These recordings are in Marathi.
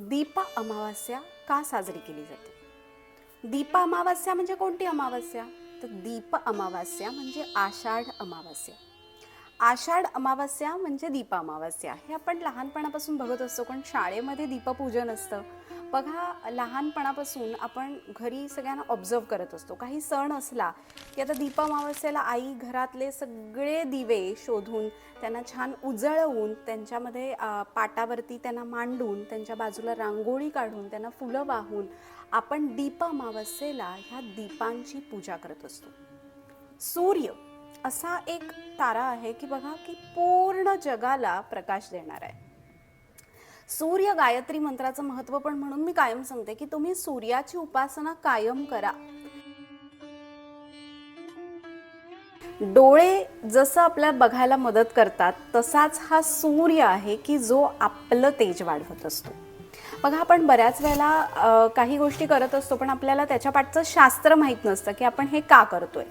दीप अमावास्या का साजरी केली जाते? दीप अमावास्या म्हणजे कोणती अमावास्या? तर दीप अमावास्या म्हणजे आषाढ अमावास्या. आषाढ अमावास्या म्हणजे दीप अमावास्या हे आपण लहानपणापासून बघत असतो पण शाळेमध्ये दीपपूजन असतं. बघा लहानपणापासून आपण घरी सगळ्यांना ऑब्झर्व करत असतो. काही सण असला की आता दीप अमावास्येला आई घरातले सगळे दिवे शोधून त्यांना छान उजळवून त्यांच्यामध्ये पाटावरती त्यांना मांडून त्यांच्या बाजूला रांगोळी काढून त्यांना फुलं वाहून आपण दीप अमावस्येला ह्या दीपांची पूजा करत असतो. सूर्य असा एक तारा आहे की बघा की पूर्ण जगाला प्रकाश देणार आहे. सूर्य गायत्री मंत्राचं महत्त्व पण म्हणून मी कायम सांगते की तुम्ही सूर्याची उपासना कायम करा. डोळे जसं आपल्या बघायला मदत करतात तसाच हा सूर्य आहे की जो आपलं तेज वाढवत असतो. बघा आपण बऱ्याच वेळेला काही गोष्टी करत असतो पण आपल्याला त्याच्या पाठचं शास्त्र माहीत नसतं की आपण हे का करतोय.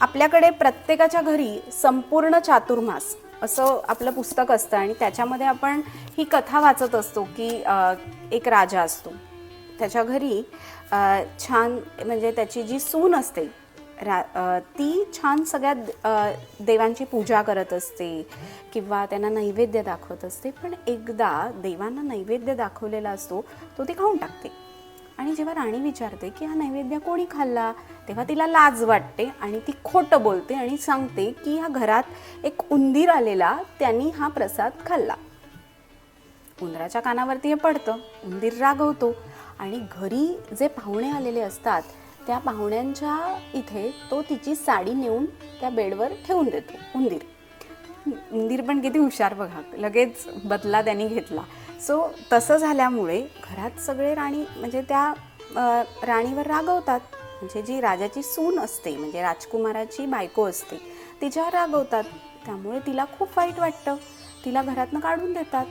आपल्याकडे प्रत्येकाच्या घरी संपूर्ण चातुर्मास असं आपलं पुस्तक असतं आणि त्याच्यामध्ये आपण ही कथा वाचत असतो की एक राजा असतो. त्याच्या घरी छान म्हणजे त्याची जी सून असते रा ती छान सगळ्या देवांची पूजा करत असते किंवा त्यांना नैवेद्य दाखवत असते. पण एकदा देवांना नैवेद्य दाखवलेला असतो तो ती खाऊन टाकते. आणि जेव्हा राणी विचारते की हा नैवेद्य कोणी खाल्ला? तेव्हा तिला लाज वाटते आणि ती खोटं बोलते आणि सांगते की ह्या घरात एक उंदीर आलेला त्यांनी हा प्रसाद खाल्ला. उंदराच्या कानावरती हे पडतं उंदीर रागवतो आणि घरी जे पाहुणे आलेले असतात त्या पाहुण्यांच्या इथे तो तिची साडी नेऊन त्या बेडवर ठेवून देतो उंदीर. उंदीर पण किती हुशार बघा लगेच बदला त्यांनी घेतला. सो तसं झाल्यामुळे घरात सगळे राणी म्हणजे त्या राणीवर रागवतात. म्हणजे जी राजाची सून असते म्हणजे राजकुमाराची बायको असते तिच्यावर रागवतात त्यामुळे तिला खूप वाईट वाटतं. तिला घरातनं काढून देतात.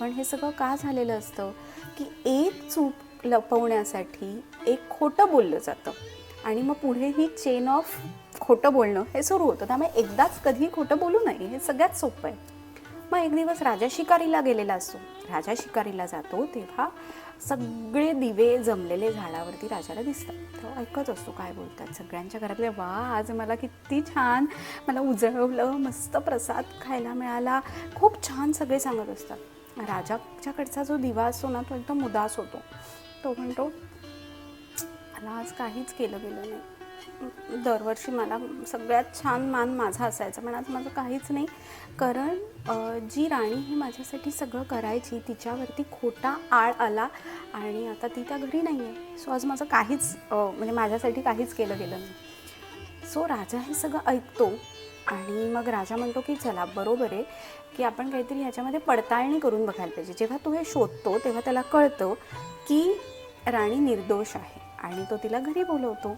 पण हे सगळं का झालेलं असतं? की एक चूक लपवण्यासाठी एक खोटं बोललं जातं. आणि मग पुढे ही चेन ऑफ खोटं बोलणं हे सुरू होतं. त्यामुळे एकदाच कधी खोटं बोलू नये हे सगळ्यात सोपं आहे. मग एक दिवस राजा शिकारीला गेलेला असतो. राजा शिकारीला जातो तेव्हा सगळे दिवे जमलेले झाडावरती राजाला दिसतात. तो ऐकत असतो काय बोलतात सगळ्यांच्या घरातले वा आज मला किती छान मला उजळवलं मस्त प्रसाद खायला मिळाला. खूप छान सगळे सांगत असतात. राजाच्याकडचा जो दिवा असतो ना तो एकदम उदास होतो. तो म्हणतो मला आज काहीच केलं गेलं नाही. दरवर्षी मला सगळ्यात छान मान माझा असायचा पण आज माझं काहीच नाही. कारण जी राणी ही माझ्यासाठी सगळं करायची तिच्यावरती खोटा आळ आला आणि आता ती त्या घरी नाही आहे सो आज माझं काहीच म्हणजे माझ्यासाठी काहीच केलं गेलं नाही. सो राजा हे सगळं ऐकतो आणि मग राजा म्हणतो की चला बरोबर आहे की आपण काहीतरी ह्याच्यामध्ये पडताळणी करून बघायला पाहिजे. जेव्हा तो हे शोधतो तेव्हा त्याला कळतं की राणी निर्दोष आहे आणि तो तिला घरी बोलवतो.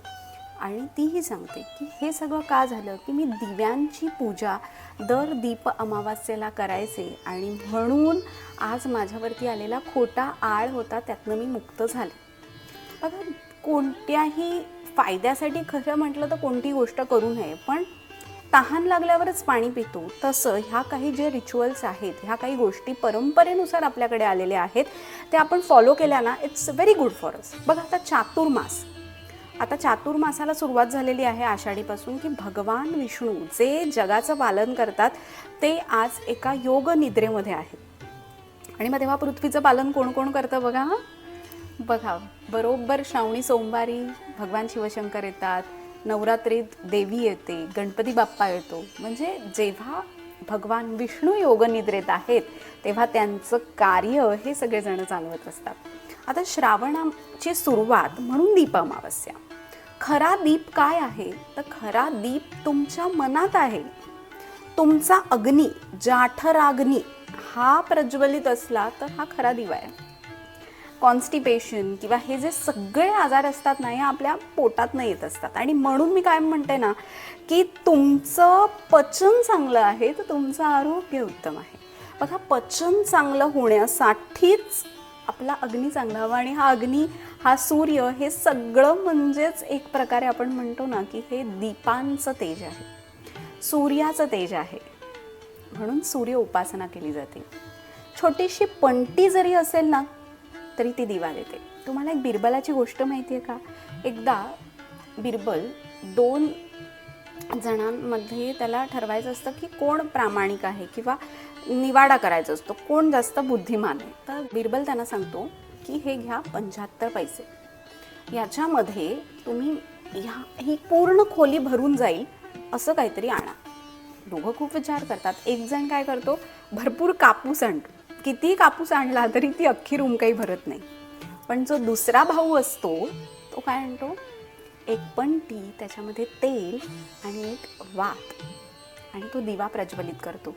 आणि तीही सांगते की हे सगळं का झालं की मी दिव्यांची पूजा दर दीप अमावास्येला करायचे आणि म्हणून आज माझ्यावरती आलेला खोटा आळ होता त्यातनं मी मुक्त झाले. बघा कोणत्याही फायद्यासाठी खरं म्हटलं तर कोणती गोष्ट करू नये पण तहान लागल्यावरच पाणी पितो. तसं ह्या काही जे रिच्युअल्स आहेत ह्या काही गोष्टी परंपरेनुसार आपल्याकडे आलेल्या आहेत त्या आपण फॉलो केल्या ना it's very good for us बघा आता चातुर्मास. आता चातुर्मासाला सुरुवात झालेली आहे आषाढीपासून की भगवान विष्णू जे जगाचं पालन करतात ते आज एका योग निद्रेमध्ये आहेत आणि मग तेव्हा पृथ्वीचं पालन कोण कोण करतं बघा हां? बघा बरोबर श्रावणी सोमवारी भगवान शिवशंकर येतात नवरात्रीत देवी येते गणपती बाप्पा येतो. म्हणजे जेव्हा भगवान विष्णू योगनिद्रेत आहेत तेव्हा त्यांचं कार्य हे सगळेजण चालवत असतात. आता श्रावणाची सुरुवात म्हणून दीप अमावस्या. खरा दीप काय आहे? तर खरा दीप तुमच्या मनात आहे. तुमचा अग्नी जाठराग्नी हा प्रज्वलित असला तर हा खरा दिवा आहे. कॉन्स्टिपेशन किंवा हे जे सगळे आजार असतात ना हे आपल्या पोटातनं येत असतात. आणि म्हणून मी काय म्हणते ना की तुमचं पचन चांगलं आहे तर तुमचं आरोग्य उत्तम आहे. बघा पचन चांगलं होण्यासाठीच आपला अग्नी चांगला हवा आणि हा अग्नी हा सूर्य हे सगळं म्हणजेच एक प्रकारे आपण म्हणतो ना की हे दीपांचं तेज आहे. सूर्याचं तेज आहे. म्हणून सूर्य उपासना केली जाते. छोटीशी पंटी जरी असेल ना तरी ती दिवा देते. तुम्हाला एक बिरबलाची गोष्ट माहिती आहे का? एकदा बिरबल दोन जणांमध्ये त्याला ठरवायचं असतं की कोण प्रामाणिक आहे किंवा निवाडा करायचा असतो. कोण जास्त बुद्धिमान आहे? तर बिरबल त्यांना सांगतो की हे घ्या पंच्याहत्तर पैसे. याच्यामध्ये तुम्ही ह्या ही पूर्ण खोली भरून जाईल असं काहीतरी आणा. दोघं खूप विचार करतात. एक जण काय करतो भरपूर कापूस आणतो कितीही कापूस आणला तरी ती अख्खी रूम काही भरत नाही. पण जो दुसरा भाऊ असतो तो काय आणतो एक पणती त्याच्यामध्ये तेल आणि एक वात आणि तो दिवा प्रज्वलित करतो.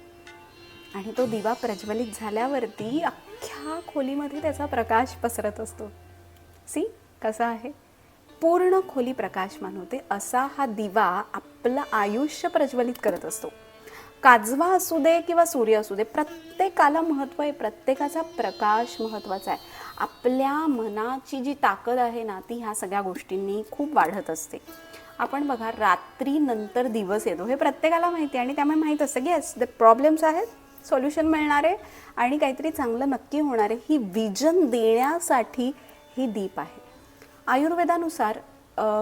आणि तो दिवा प्रज्वलित झाल्यावरती अख्ख्या खोलीमध्ये त्याचा प्रकाश पसरत असतो. सी कसा आहे? पूर्ण खोली प्रकाशमान होते. असा हा दिवा आपलं आयुष्य प्रज्वलित करत असतो. काजवा असू दे किंवा सूर्य असू दे प्रत्येकाला महत्त्व आहे. प्रत्येकाचा प्रकाश महत्त्वाचा आहे. आपल्या मनाची जी ताकद आहे ना ती ह्या सगळ्या गोष्टींनी खूप वाढत असते. आपण बघा रात्री नंतर दिवस येतो. हे प्रत्येकाला माहिती आहे आणि त्यामुळे माहीत असतं की द प्रॉब्लेम्स आहेत सोल्युशन मिळणार आहे आणि काहीतरी चांगलं नक्की होणार आहे ही विजन देण्यासाठी ही दीप आहे. आयुर्वेदानुसार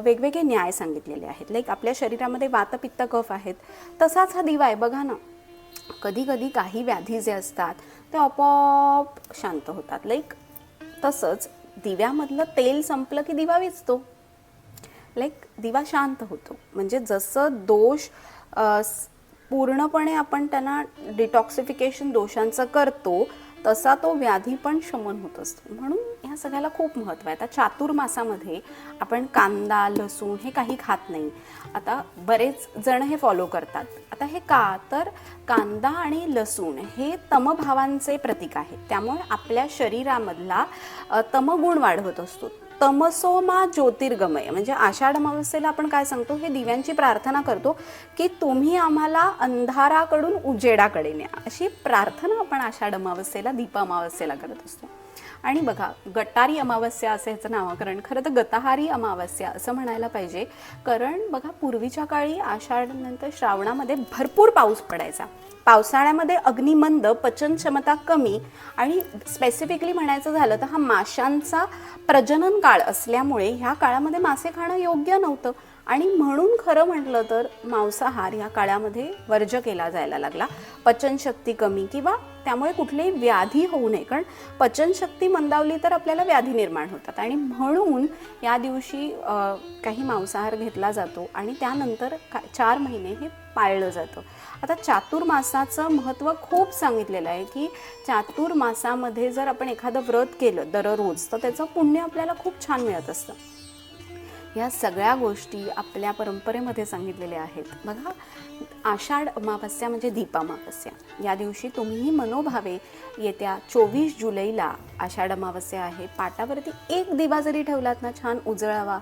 वेगवेगळे न्याय सांगितलेले आहेत. लाईक आपल्या शरीरामध्ये वातपित्त कफ आहेत. तसाच हा दिवा आहे. बघा ना. कधी कधी काही व्याधी जे असतात ते आपोआप शांत होतात. लाईक तसंच दिव्यामधलं तेल संपलं की दिवा विजतो. लाईक दिवा शांत होतो. म्हणजे जसं दोष पूर्णपणे आपण त्यांना डिटॉक्सिफिकेशन दोषांचं करतो तसा तो व्याधी पण शमन होत असतो. म्हणून ह्या सगळ्याला खूप महत्त्व आहे. आता चातुर्मासामध्ये आपण कांदा लसूण हे काही खात नाही. आता बरेच जण हे फॉलो करतात. आता हे का? तर कांदा आणि लसूण हे तमभावांचे प्रतीक आहे. त्यामुळे आपल्या शरीरामधला तमगुण वाढवत असतो. तमसोमा ज्योतिर्गमय. म्हणजे आषाढ अमावस्येला आपण काय सांगतो? हे दिव्यांची प्रार्थना करतो की तुम्ही आम्हाला अंधाराकडून उजेडाकडे न्या. अशी प्रार्थना आपण आषाढ अमावस्येला दीप अमावस्येला करत असतो. आणि बघा गटारी अमावस्या असं ह्याचं नामकरण खरं तर गतहारी अमावस्या असं म्हणायला पाहिजे. कारण बघा पूर्वीच्या काळी आषाढनंतर श्रावणामध्ये भरपूर पाऊस पडायचा. पावसाळ्यामध्ये अग्निमंद पचन क्षमता कमी आणि स्पेसिफिकली म्हणायचं झालं तर हा माशांचा प्रजनन काळ असल्यामुळे ह्या काळामध्ये मासे खाणं योग्य नव्हतं. आणि म्हणून खरं म्हटलं तर मांसाहार ह्या काळामध्ये वर्ज केला जायला लागला. पचनशक्ती कमी किंवा त्यामुळे कुठलीही व्याधी होऊ नये. कारण पचनशक्ती मंदावली तर आपल्याला व्याधी निर्माण होतात. आणि म्हणून या दिवशी काही मांसाहार घेतला जातो आणि त्यानंतर का चार महिने हे पाळलं जातं. आता चातुर्मासाचं महत्त्व खूप सांगितलेलं आहे की चातुर्मासामध्ये जर आपण एखादं व्रत केलं दररोज तर त्याचं पुण्य आपल्याला खूप छान मिळत असतं. ह्या सगळ्या गोष्टी आपल्या परंपरेमध्ये सांगितलेल्या आहेत. बघा आषाढ अमावस्या म्हणजे दीपा अमावस्या. या दिवशी तुम्हीही मनोभावे येत्या चोवीस जुलैला आषाढ अमावस्या आहे. पाटावरती एक दिवा जरी ठेवलात ना छान उजळावा.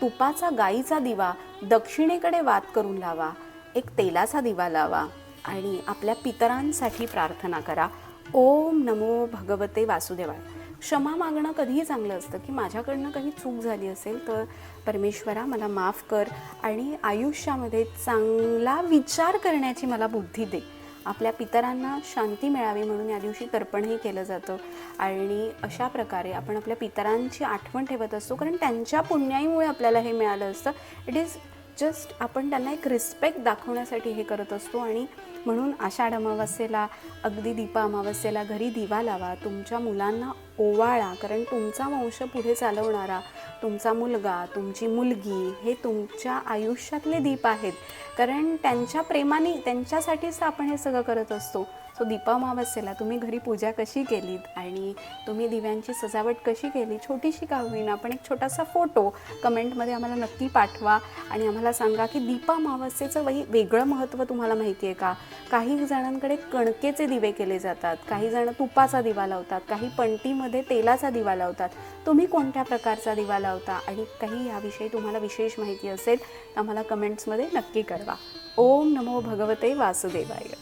तुपाचा गाईचा दिवा दक्षिणेकडे वात करून लावा. एक तेलाचा दिवा लावा आणि आपल्या पितरांसाठी प्रार्थना करा. ओम नमो भगवते वासुदेवाय. क्षमा मागणं कधीही चांगलं असतं की माझ्याकडनं काही चूक झाली असेल तर परमेश्वरा मला माफ कर आणि आयुष्यामध्ये चांगला विचार करण्याची मला बुद्धी दे. आपल्या पितरांना शांती मिळावी म्हणून या दिवशी तर्पणही केलं जातं. आणि अशा प्रकारे आपण आपल्या पितरांची आठवण ठेवत असतो कारण त्यांच्या पुण्याईमुळे आपल्याला हे मिळालं असतं. इट इज जस्ट आपण त्यांना एक रिस्पेक्ट दाखवण्यासाठी हे करत असतो आणि म्हणून आषाढ अमावस्येला अगदी दीपा अमावस्येला घरी दिवा लावा तुमच्या मुलांना ओवाळा कारण तुमचा वंश पुढे चालवणारा तुमचा मुलगा तुमची मुलगी हे तुमच्या आयुष्यातले दीप आहेत. कारण त्यांच्या प्रेमाने त्यांच्यासाठीच आपण हे सगळं करत असतो. सो दीपा अमावस्येला तुम्ही घरी पूजा कशी केलीत? आणि तुम्ही दिव्यांची सजावट कशी केली? छोटीशी का होईना पण एक छोटासा फोटो कमेंटमध्ये आम्हाला नक्की पाठवा आणि आम्हाला सांगा की दीपा अमावस्येचं वही वेगळं महत्त्व तुम्हाला माहिती आहे का? काही जणांकडे कणकेचे दिवे केले जातात काही जण तुपाचा दिवा लावतात काही पणतीमध्ये तेलाचा दिवा लावतात. तुम्ही कोणत्या प्रकारचा दिवा लावता? आणि काही याविषयी तुम्हाला विशेष माहिती असेल तर आम्हाला कमेंट्समध्ये नक्की कळवा. ओम नमो भगवते वासुदेवाय.